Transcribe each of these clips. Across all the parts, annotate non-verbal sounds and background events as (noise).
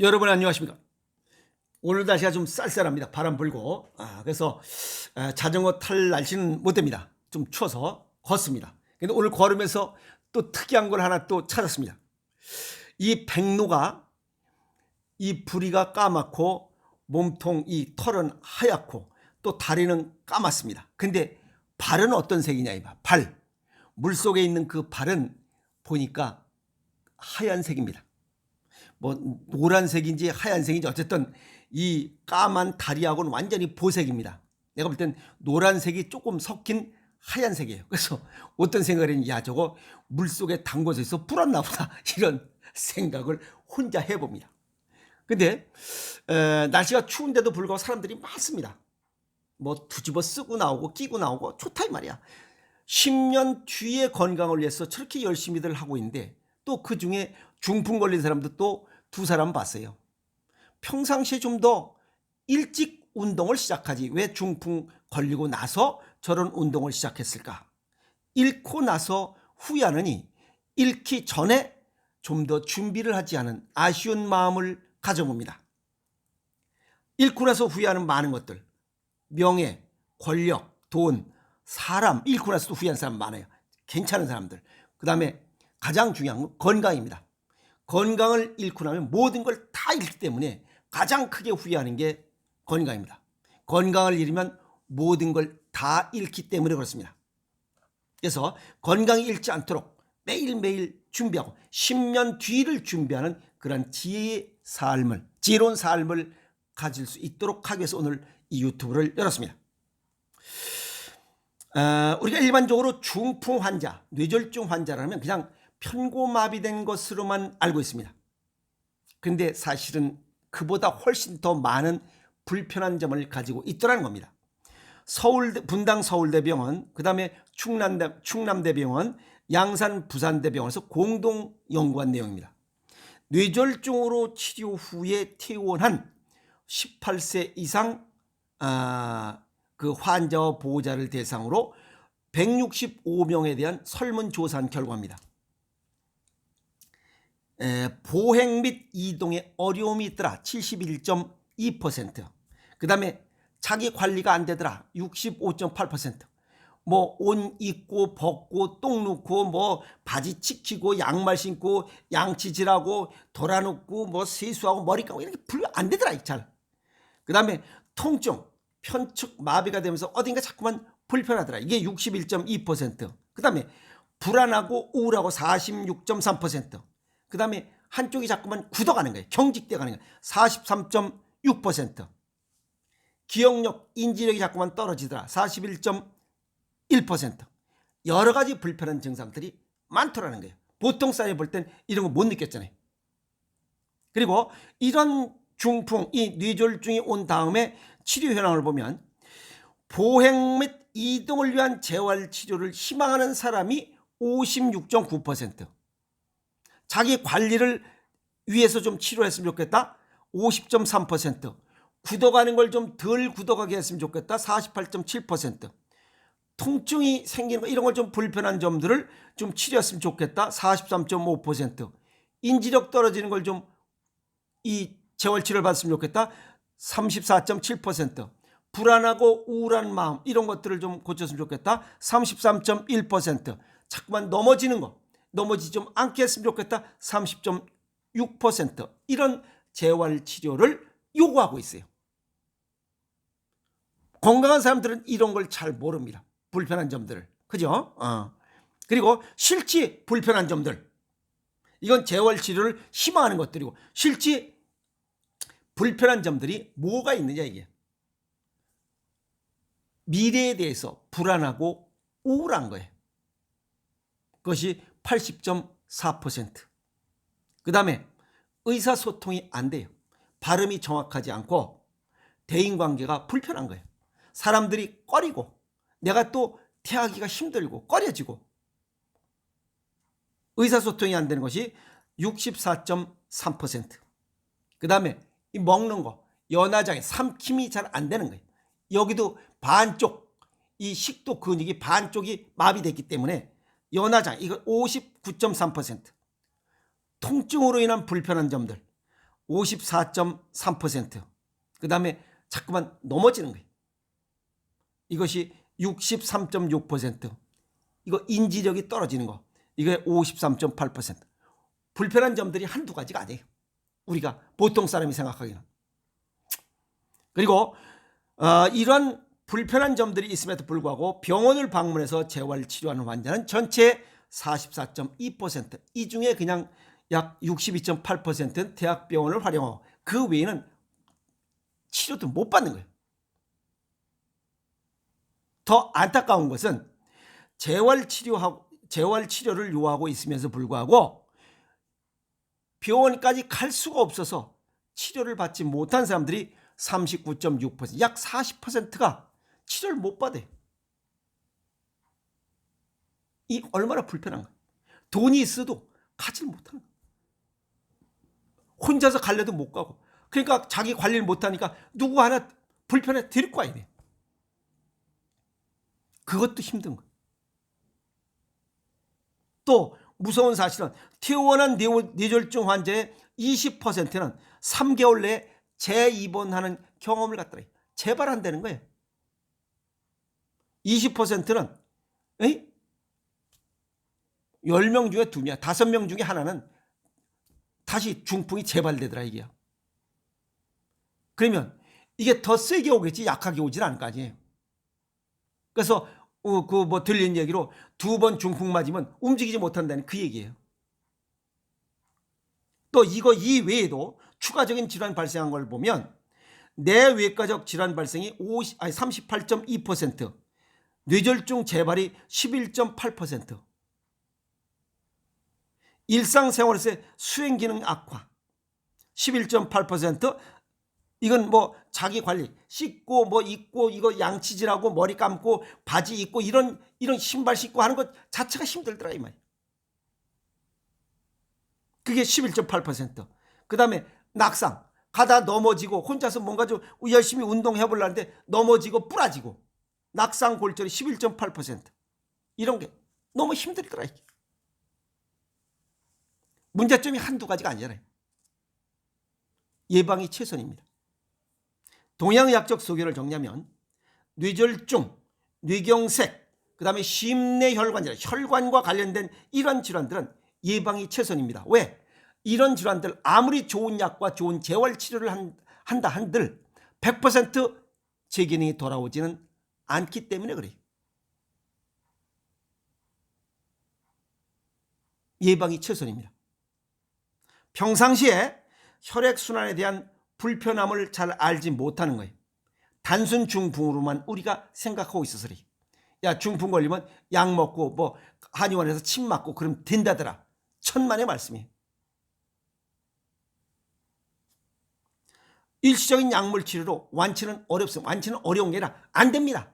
여러분 안녕하십니까? 오늘 날씨가 좀 쌀쌀합니다. 바람 불고. 아, 그래서 에, 자전거 탈 날씨는 못 됩니다. 좀 추워서 걷습니다. 근데 오늘 걸으면서 또 특이한 걸 하나 또 찾았습니다. 이 백로가 이 부리가 까맣고 몸통 이 털은 하얗고 또 다리는 까맣습니다. 근데 발은 어떤 색이냐 이봐. 발. 물속에 있는 그 발은 보니까 하얀색입니다. 뭐 노란색인지 하얀색인지 어쨌든 이 까만 다리하고는 완전히 보색입니다. 내가 볼 땐 노란색이 조금 섞인 하얀색이에요. 그래서 어떤 생각을 했냐, 야 저거 물속에 담궈져 있어 불었나 보다 (laughs) 이런 생각을 혼자 해봅니다. 근데 에, 날씨가 추운데도 불구하고 사람들이 많습니다. 뭐 뒤집어 쓰고 나오고 끼고 나오고 좋다 이 말이야. 10년 뒤의 건강을 위해서 저렇게 열심히들 하고 있는데 또 그 중에 중풍 걸린 사람도 또 두 사람 봤어요. 평상시에 좀 더 일찍 운동을 시작하지 왜 중풍 걸리고 나서 저런 운동을 시작했을까? 잃고 나서 후회하느니 잃기 전에 좀 더 준비를 하지 않은 아쉬운 마음을 가져봅니다. 잃고 나서 후회하는 많은 것들, 명예, 권력, 돈, 사람, 잃고 나서도 후회하는 사람 많아요. 괜찮은 사람들. 그 다음에 가장 중요한 건 건강입니다. 건강을 잃고 나면 모든 걸 다 잃기 때문에 가장 크게 후회하는 게 건강입니다. 건강을 잃으면 모든 걸 다 잃기 때문에 그렇습니다. 그래서 건강이 잃지 않도록 매일매일 준비하고 10년 뒤를 준비하는 그런 지혜의 삶을, 지혜로운 삶을 가질 수 있도록 하기 위해서 오늘 이 유튜브를 열었습니다. 어, 우리가 일반적으로 중풍 환자, 뇌졸중 환자라면 그냥 편고마비된 것으로만 알고 있습니다. 근데 사실은 그보다 훨씬 더 많은 불편한 점을 가지고 있더라는 겁니다. 서울 분당 서울대병원, 그다음에 충남대 충남대병원, 양산 부산대병원에서 공동 연구한 내용입니다. 뇌졸중으로 치료 후에 퇴원한 18세 이상 아, 그 환자와 보호자를 대상으로 165명에 대한 설문조사한 결과입니다. 에, 보행 및 이동에 어려움이 있더라 71.2%. 그 다음에 자기 관리가 안 되더라 65.8%. 뭐 옷 입고 벗고 똥 놓고 뭐 바지 치키고 양말 신고 양치질하고 돌아눕고 뭐 세수하고 머리 감고 이렇게 불안 되더라 잘. 그 다음에 통증 편측 마비가 되면서 어딘가 자꾸만 불편하더라 이게 61.2%. 그 다음에 불안하고 우울하고 46.3%. 그 다음에 한쪽이 자꾸만 굳어가는 거예요. 경직돼 가는 거예요. 43.6%. 기억력, 인지력이 자꾸만 떨어지더라. 41.1%. 여러 가지 불편한 증상들이 많더라는 거예요. 보통 사람이 볼 땐 이런 거 못 느꼈잖아요. 그리고 이런 중풍, 이 뇌졸중이 온 다음에 치료 현황을 보면 보행 및 이동을 위한 재활 치료를 희망하는 사람이 56.9%. 자기 관리를 위해서 좀 치료했으면 좋겠다. 50.3%. 굳어가는 걸 좀 덜 굳어가게 했으면 좋겠다. 48.7%. 통증이 생기는 거 이런 걸 좀 불편한 점들을 좀 치료했으면 좋겠다. 43.5%. 인지력 떨어지는 걸 좀 이 재활 치료를 받았으면 좋겠다. 34.7%. 불안하고 우울한 마음 이런 것들을 좀 고쳤으면 좋겠다. 33.1%. 자꾸만 넘어지는 거 넘어지지 좀 않게 했으면 좋겠다. 30.6% 이런 재활 치료를 요구하고 있어요. 건강한 사람들은 이런 걸 잘 모릅니다. 불편한 점들을. 그죠? 어. 그리고 실제 불편한 점들. 이건 재활 치료를 희망하는 것들이고 실제 불편한 점들이 뭐가 있느냐 이게. 미래에 대해서 불안하고 우울한 거예요. 그것이 80.4%. 그 다음에 의사소통이 안 돼요. 발음이 정확하지 않고 대인관계가 불편한 거예요. 사람들이 꺼리고 내가 또 대하기가 힘들고 꺼려지고 의사소통이 안 되는 것이 64.3%. 그 다음에 이 먹는 거 연화장애 삼킴이 잘 안 되는 거예요. 여기도 반쪽 이 식도 근육이 반쪽이 마비됐기 때문에 연화장 이거 59.3% 통증으로 인한 불편한 점들 54.3%. 그 다음에 자꾸만 넘어지는 거예요. 이것이 63.6%. 이거 인지력이 떨어지는 거. 이게 53.8%. 불편한 점들이 한두 가지가 아니에요. 우리가 보통 사람이 생각하기는. 그리고 어, 이러한 불편한 점들이 있음에도 불구하고 병원을 방문해서 재활 치료하는 환자는 전체 44.2%. 이 중에 그냥 약 62.8%는 대학병원을 활용하고 그 외에는 치료도 못 받는 거예요. 더 안타까운 것은 재활 치료하고 재활 치료를 요하고 있으면서 불구하고 병원까지 갈 수가 없어서 치료를 받지 못한 사람들이 39.6%, 약 40%가 치료를 못 받아요. 이 얼마나 불편한가. 돈이 있어도 가지 못하는 거야. 혼자서 갈래도 못 가고. 그러니까 자기 관리를 못 하니까 누구 하나 불편해 데리고 와야 돼. 그것도 힘든 거야. 또 무서운 사실은 퇴원한 뇌- 뇌졸중 환자의 20%는 3개월 내에 재입원하는 경험을 갖더라. 재발한다는 거예요. 20%는 10명 중에 2명, 5명 중에 하나는 다시 중풍이 재발되더라 이게요. 그러면 이게 더 세게 오겠지 약하게 오질 않을 거 아니에요. 그래서 그뭐 들린 얘기로 두 번 중풍 맞으면 움직이지 못한다는 그 얘기예요. 또 이거 이외에도 추가적인 질환 발생한 걸 보면 내외과적 질환 발생이 50, 아니 38.2%, 뇌졸중 재발이 11.8%, 일상생활에서의 수행 기능 악화 11.8%, 이건 뭐 자기 관리 씻고 뭐 입고 이거 양치질하고 머리 감고 바지 입고 이런 이런 신발 신고 하는 것 자체가 힘들더라 이 말이야. 그게 11.8%. 그다음에 낙상 가다 넘어지고 혼자서 뭔가 좀 열심히 운동해 보려는데 넘어지고 부러지고 낙상 골절이 11.8%. 이런 게 너무 힘들더라 이게. 문제점이 한두 가지가 아니잖아요. 예방이 최선입니다. 동양의학적 소개를 정리하면 뇌졸중, 뇌경색, 그 다음에 심내혈관 질환, 혈관과 관련된 이런 질환들은 예방이 최선입니다. 왜? 이런 질환들 아무리 좋은 약과 좋은 재활 치료를 한, 한다 한들 100% 재기능이 돌아오지는 않기 때문에 그래요. 예방이 최선입니다. 평상시에 혈액순환에 대한 불편함을 잘 알지 못하는 거예요. 단순 중풍으로만 우리가 생각하고 있어서 그래. 야 중풍 걸리면 약 먹고 뭐 한의원에서 침 맞고 그럼 된다더라. 천만의 말씀이에요. 일시적인 약물 치료로 완치는 어렵습니다. 완치는 어려운 게 아니라 안 됩니다.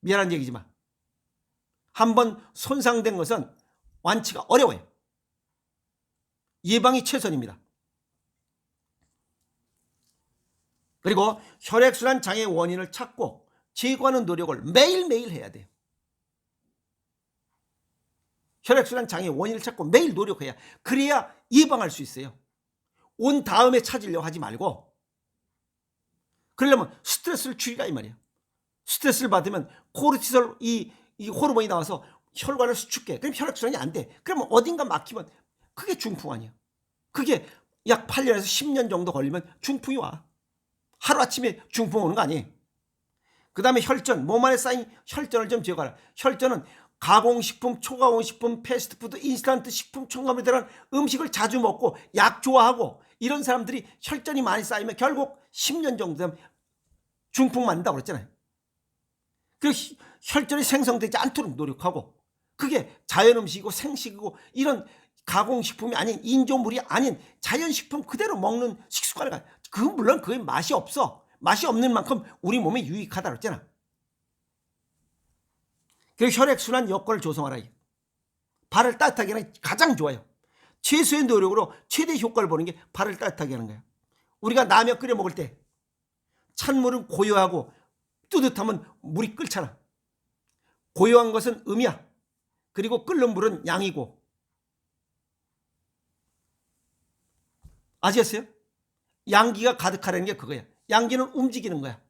미안한 얘기지만 한번 손상된 것은 완치가 어려워요. 예방이 최선입니다. 그리고 혈액순환 장애 원인을 찾고 제거하는 노력을 매일매일 해야 돼요. 혈액순환 장애 원인을 찾고 매일 노력해야 그래야 예방할 수 있어요. 온 다음에 찾으려고 하지 말고 그러려면 스트레스를 줄이라 이 말이야. 스트레스를 받으면 코르티솔 이, 이 호르몬이 나와서 혈관을 수축해. 그럼 혈액순환이 안 돼. 그러면 어딘가 막히면 그게 중풍 아니야. 그게 약 8년에서 10년 정도 걸리면 중풍이 와. 하루아침에 중풍 오는 거 아니에요. 그 다음에 혈전, 몸 안에 쌓인 혈전을 좀 제거하라. 혈전은 가공식품, 초가공식품, 패스트푸드, 인스턴트 식품 첨가물에 들어간 음식을 자주 먹고 약 좋아하고 이런 사람들이 혈전이 많이 쌓이면 결국 10년 정도 되면 중풍 맞는다고 그랬잖아요. 그 희- 혈전이 생성되지 않도록 노력하고 그게 자연 음식이고 생식이고 이런 가공식품이 아닌 인조물이 아닌 자연식품 그대로 먹는 식습관을 가. 그 물론 그게 맛이 없어. 맛이 없는 만큼 우리 몸에 유익하다 그랬잖아. 그 혈액순환 여건을 조성하라. 발을 따뜻하게 하는 게 가장 좋아요. 최소의 노력으로 최대 효과를 보는 게 발을 따뜻하게 하는 거야. 우리가 라면 끓여 먹을 때 찬물은 고요하고 뜨뜻하면 물이 끓잖아. 고요한 것은 음이야. 그리고 끓는 물은 양이고. 아시겠어요? 양기가 가득하라는 게 그거야. 양기는 움직이는 거야.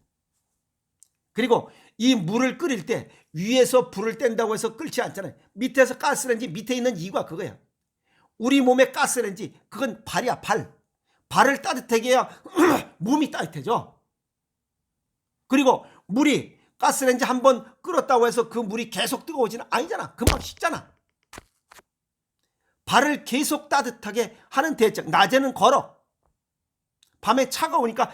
그리고 이 물을 끓일 때 위에서 불을 뗀다고 해서 끓지 않잖아요. 밑에서 가스레인지 밑에 있는 이유가 그거야. 우리 몸의 가스레인지 그건 발이야 발. 발을 따뜻하게 해야 몸이 따뜻해져. 그리고 물이 가스레인지 한 번 끓었다고 해서 그 물이 계속 뜨거워지는 아니잖아. 금방 식잖아. 발을 계속 따뜻하게 하는 대책. 낮에는 걸어. 밤에 차가우니까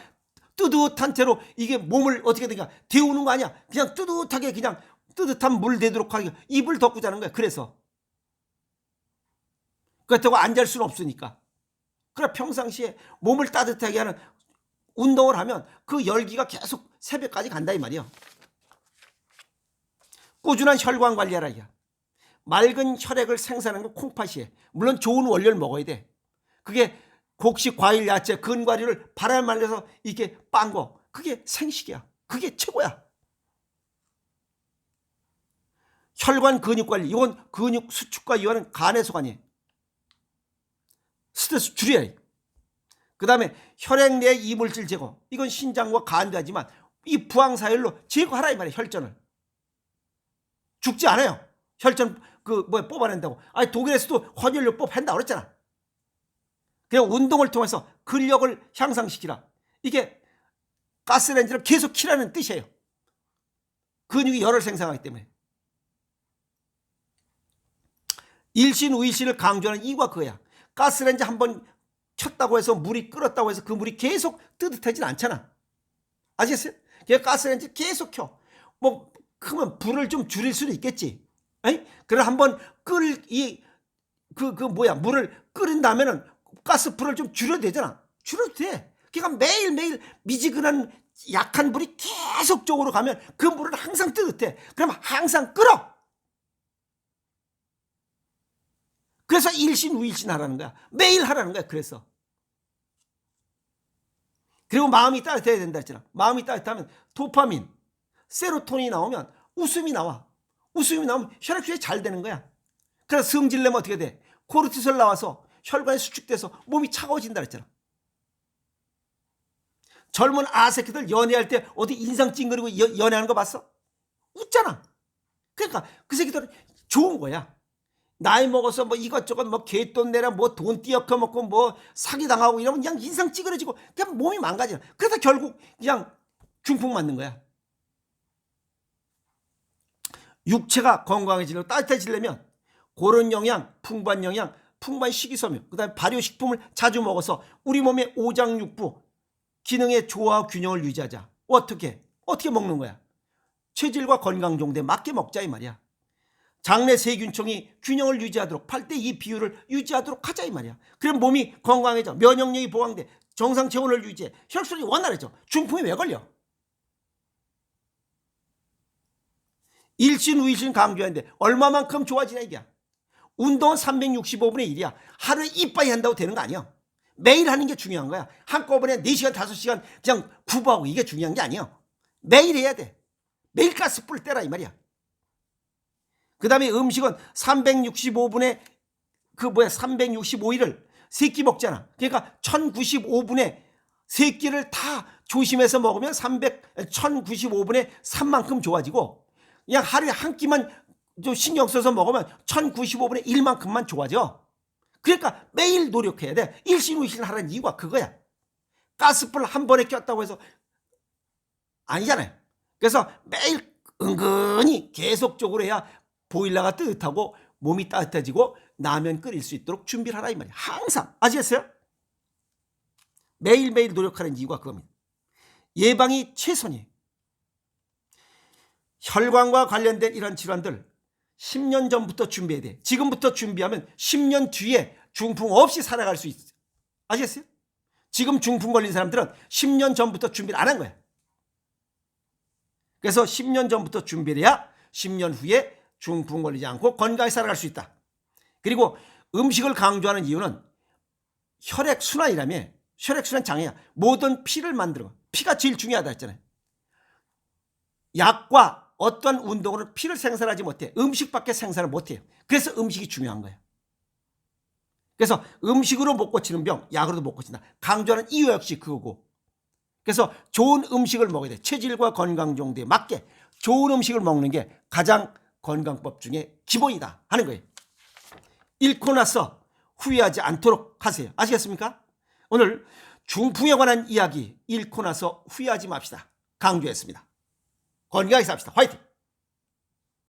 뜨뜻한 채로 이게 몸을 어떻게 되냐 데우는 거 아니야. 그냥 뜨뜻하게 그냥 뜨뜻한 물 되도록 하게 입을 덮고 자는 거야. 그래서 그렇다고 안 잘 수는 없으니까. 그래 평상시에 몸을 따뜻하게 하는 운동을 하면 그 열기가 계속 새벽까지 간다 이 말이야. 꾸준한 혈관 관리하라 이야. 맑은 혈액을 생산하는 건 콩팥이에. 물론 좋은 원료를 먹어야 돼. 그게 곡식, 과일, 야채, 근과류를 바람 말려서 이렇게 빤 거. 그게 생식이야. 그게 최고야. 혈관 근육 관리. 이건 근육 수축과 이완은 간의 소관이에요. 스트레스 줄여야 해. 그 다음에 혈액 내 이물질 제거. 이건 신장과 간도 하지만 이 부항사열로 제거하라 이 말이야 혈전을. 죽지 않아요. 혈전 그 뭐야 뽑아낸다고. 아니 독일에서도 헌혈요법 한다고 그랬잖아. 그냥 운동을 통해서 근력을 향상시키라. 이게 가스레인지를 계속 키라는 뜻이에요. 근육이 열을 생산하기 때문에. 일신 우일신을 강조하는 이유가 그거야. 가스레인지 한번 켰다고 해서 물이 끓었다고 해서 그 물이 계속 뜨뜻하진 않잖아. 아시겠어요? 가스레인지 계속 켜. 뭐 크면 불을 좀 줄일 수도 있겠지. 에이? 그래 한번 끓이그그 뭐야 물을 끓인 다음에는 가스 불을 좀 줄여도 되잖아. 줄여도 돼. 그러니까 매일매일 미지근한 약한 불이 계속적으로 가면 그 물은 항상 뜨뜻해. 그럼 항상 끓어. 그래서 일신 우일신 하라는 거야. 매일 하라는 거야. 그래서. 그리고 마음이 따뜻해야 된다 했잖아. 마음이 따뜻하면 도파민, 세로토닌이 나오면 웃음이 나와. 웃음이 나오면 혈액 순환이 잘 되는 거야. 그래서 성질 내면 어떻게 돼? 코르티솔 나와서 혈관이 수축돼서 몸이 차가워진다 그랬잖아. 젊은 아새끼들 연애할 때 어디 인상 찡그리고 여- 연애하는 거 봤어? 웃잖아. 그러니까 그 새끼들은 좋은 거야. 나이 먹어서 뭐 이것저것 뭐 개돈 내라 뭐 돈 띄어켜 먹고 뭐 사기 당하고 이러면 그냥 인상 찌그러지고 그냥 몸이 망가져. 그래서 결국 그냥 중풍 맞는 거야. 육체가 건강해지려고 따뜻해지려면 그런 영양, 풍부한 영양, 풍부한 식이섬유, 그다음에 발효식품을 자주 먹어서 우리 몸의 오장육부 기능의 조화 균형을 유지하자. 어떻게? 어떻게 먹는 거야? 체질과 건강 정도에 맞게 먹자 이 말이야. 장내 세균총이 균형을 유지하도록 8대 2 비율을 유지하도록 하자 이 말이야. 그럼 몸이 건강해져. 면역력이 보강돼. 정상 체온을 유지해. 혈액순환이 원활해져. 중풍이 왜 걸려? 일신 우일신 강조하는데 얼마만큼 좋아지냐 이게. 운동은 365분의 1이야. 하루에 이빠이 한다고 되는 거 아니야. 매일 하는 게 중요한 거야. 한꺼번에 4시간, 5시간 그냥 구부하고 이게 중요한 게 아니야. 매일 해야 돼. 매일 가스불 때라 이 말이야. 그 다음에 음식은 365분에 그 뭐야 365일을 세 끼 먹잖아. 그러니까 1095분에 세 끼를 다 조심해서 먹으면 300 1095분에 3만큼 좋아지고 그냥 하루에 한 끼만 좀 신경 써서 먹으면 1095분의 1만큼만 좋아져. 그러니까 매일 노력해야 돼. 일신우신 하라는 이유가 그거야. 가스불 한 번에 꼈다고 해서 아니잖아요. 그래서 매일 은근히 계속적으로 해야 보일러가 뜨뜻하고 몸이 따뜻해지고 라면 끓일 수 있도록 준비를 하라 이 말이야. 항상 아시겠어요? 매일매일 노력하는 이유가 그겁니다. 예방이 최선이에요. 혈관과 관련된 이런 질환들 10년 전부터 준비해야 돼. 지금부터 준비하면 10년 뒤에 중풍 없이 살아갈 수 있어. 아시겠어요? 지금 중풍 걸린 사람들은 10년 전부터 준비를 안 한 거야. 그래서 10년 전부터 준비를 해야 10년 후에 중풍 걸리지 않고 건강히 살아갈 수 있다. 그리고 음식을 강조하는 이유는 혈액 순환이라며 혈액 순환 장애야. 모든 피를 만들어. 피가 제일 중요하다 했잖아요. 약과 어떤 운동으로 피를 생산하지 못해. 음식밖에 생산을 못해요. 그래서 음식이 중요한 거예요. 그래서 음식으로 못 고치는 병, 약으로도 못 고친다. 강조하는 이유 역시 그거고. 그래서 좋은 음식을 먹어야 돼. 체질과 건강 정도에 맞게 좋은 음식을 먹는 게 가장 건강법 중에 기본이다 하는 거예요. 잃고 나서 후회하지 않도록 하세요. 아시겠습니까? 오늘 중풍에 관한 이야기 잃고 나서 후회하지 맙시다. 강조했습니다. 건강하게 삽시다. 화이팅!